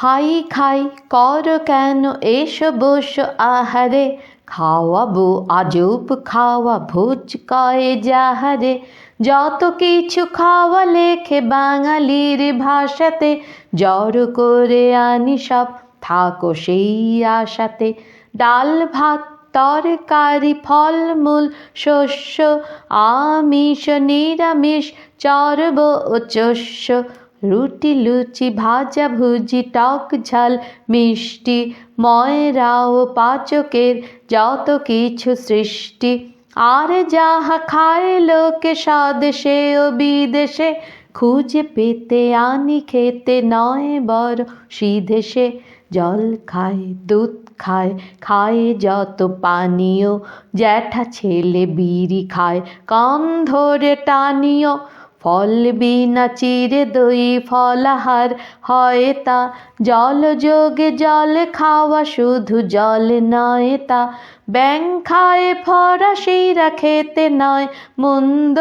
খাই খাই, কর কেন এসো বসো আহারে? খাওয়াবো আজব, খাওয়া ভোজ কয়ে যাহারে? যত কিছু খাওয়া লেখে বাঙালির ভাষাতে, জড় করে আনি সব, থাকো সেই আশাতে। ডাল, ভাত, তরকারি, ফলমূল, শস্য, আমিষ, নিরামিষ, চর্ব ও চস্য রুটি, লুচি, ভাজা, ভুজি, টক ঝাল, মিষ্টি, ময়রা ও পাচকের যত কিছু সৃষ্টি। আর যাহা খায় লোকে স্বদেশে ও বিদেশে, খুঁজে পেতে আনি খেতে নয় বড় সিধেশে। জল খায়, দুধ খায় খায় যত পানীয়, জ্যাঠা ছেলে বিড়ি খায় কান ধরে টানিও। ফল বিনা চিরে দই ফলাহার হয় তা। জল যোগে জল খাওয়া শুধু জল নয় তা। ব্যাং খায় ফরাসিরা খেতে নয় মন্দ।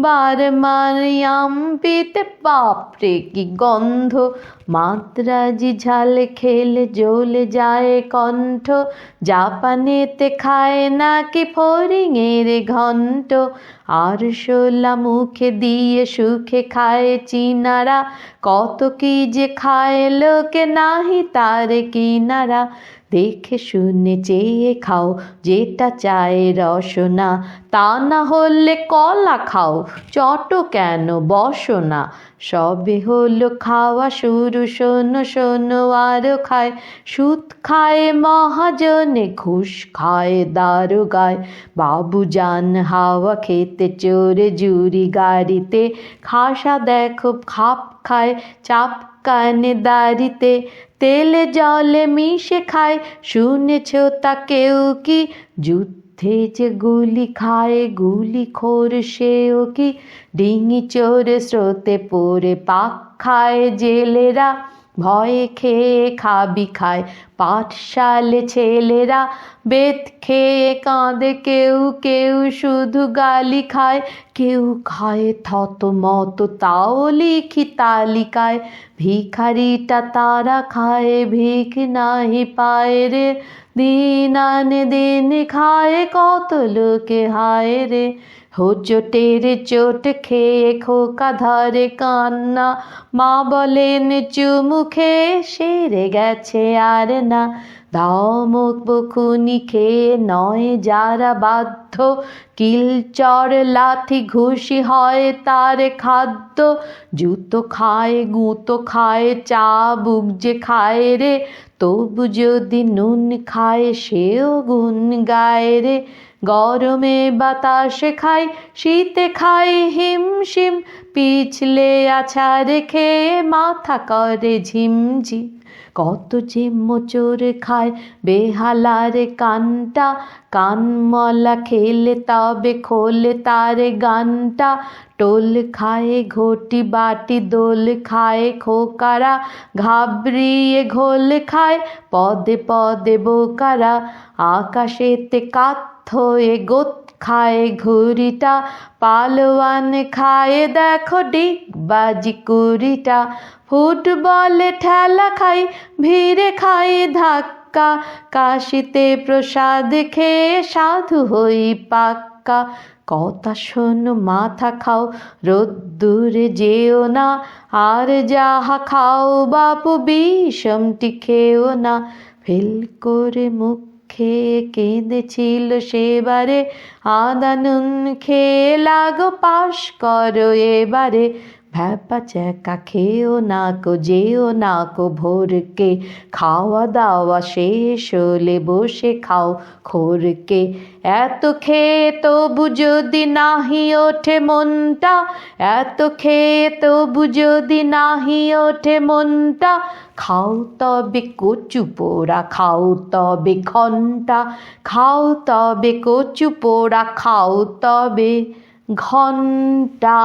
বার মারিয়াম পিতে বাপরে কি গন্ধ। মাত্রাজি ঝাল খেলে জ্বলে যায় কণ্ঠ। জাপানেতে খায় নাকি ফরিঙের ঘণ্ট আর শোলা মুখে দিয়ে সুখে খায় চিনারা। কত কি যে খায় লোকে নাহি তার কিনারা। দেখে শুনে চেয়ে খাও, যেটা চায় রসনা তা না হলে কলা খাও, চট কেন বসো না। সবে হলো খাওয়া শুরু, শোনো শোনো আরও খায়। সুদ খায় মহাজনে, ঘুষ খায় দারু গায় বাবু যান হাওয়া খেতে চোরে জুরি গাড়িতে। খাসা দেখো, খাপ খায় চাপ কানে দাড়িতে। তেলে জলে মিশে খায়। শুনেছ তা কেউ কি? যুদ্ধে যে গুলি খায়, গুলি খোর সেও কি? ডিঙি চোরে স্রোতে পড়ে পাক খায় জেলেরা। ভয়ে খেয়ে খাবি খায়। পাঠশালে ছেলেরা বেত খেয়ে কাঁদে, কেউ কেউ শুধু গালি খায়। কেউ খায় থত মত, তাও লিখি তালিকায়। ভিখারিটা তারা খায়, ভিখ নাহি পায় রে। দিন আনে দিন খায়, কত লোকে হায় রে। হোচটের চোট খেয়ে খোকা ধরে কান্না মা বলেন চুমুখে সেরে গেছে আর না ধমক বকুনি খেয়ে নয় যারা বাধ্য কিলচর লাথি ঘুষি হয় তার খাদ্য জুতো খায় গুঁতো খায় চা বুক যে খায় রে তবু যদি নুন খায় সেও গুণ গায় রে গরমে বাতাসে খাই, শীতে খাই হিমশিম। পিছলে আছাড়ে খেয়ে মাথা করে ঝিমঝিম। কত যে মোচর খায় বেহালারে কানটা কানমলা খেলে তবে খোলে তারে গানটা। টোল খায় ঘটি বাটি, দোল খায় খোকারা, ঘাবড়িয়ে ঘোল খায় পদে পদে বোকারা। আকাশেতে কাত হয়ে গোত খায় ঘুরিটা, পালোয়ান খায় দেখো ডিগ বাজি কুড়িটা। ফুটবলে ঠেলা খাই ভিড়ে খাই ধাক্কা। কাশিতে প্রসাদ খেয়ে সাধু হই পাক্কা। কথা শোনো, মাথা খাও, রোদ্দুরে যেও না। আর যাহা খাও বাপু, বিষমটি খেও না। ফেল করে মুখ খেয়ে কেঁদেছিল সেবারে আদানুন খেয়ে লাগো পাশ করো এবারে। ভ্যাপা চ্যাকা খেয়েও না কো যেও না কো ভোরকে খাওয়া দাওয়া শেষ হলে বসে খাও খোরকে এত খেয়ে তবু যদি নাহি ওঠে মনটা এত খেয়ে তবু যদি নাহি ওঠে মনটা খাও তবে কচু পোড়া খাও তবে ঘণ্টা খাও তবে কচু পোড়া খাও তবে ঘণ্টা